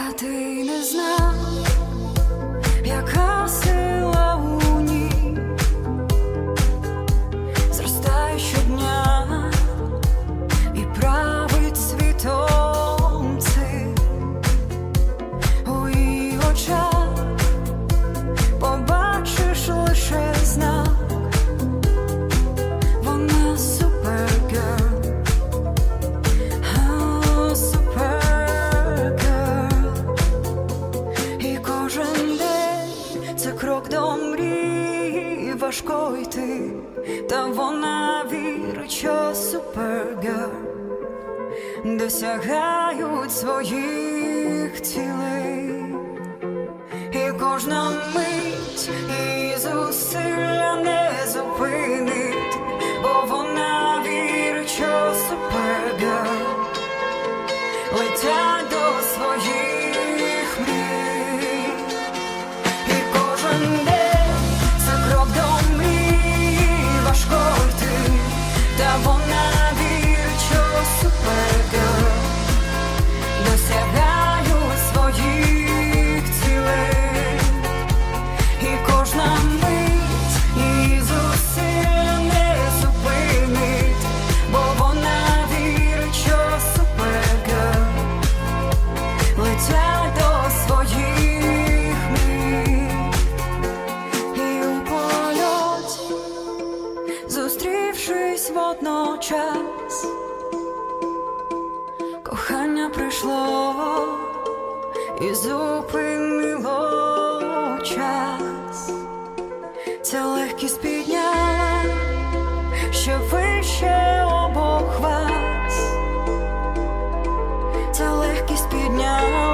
А ти не знав, яка сила у ній. Зростає щодня і править світом цим. У її очах важко йти, та вона вірить, що супергерл досягають своїх цілей. І кожна мить і зусилля не зупинить, бо вона вона вірить, що досягають своїх цілей, і кожна мить і зусилля не зупинить, бо вона вірить, що супергерл водночас, кохання прийшло і зупинило час, ця легкість підняла ще вище обох вас, ця легкість підняла.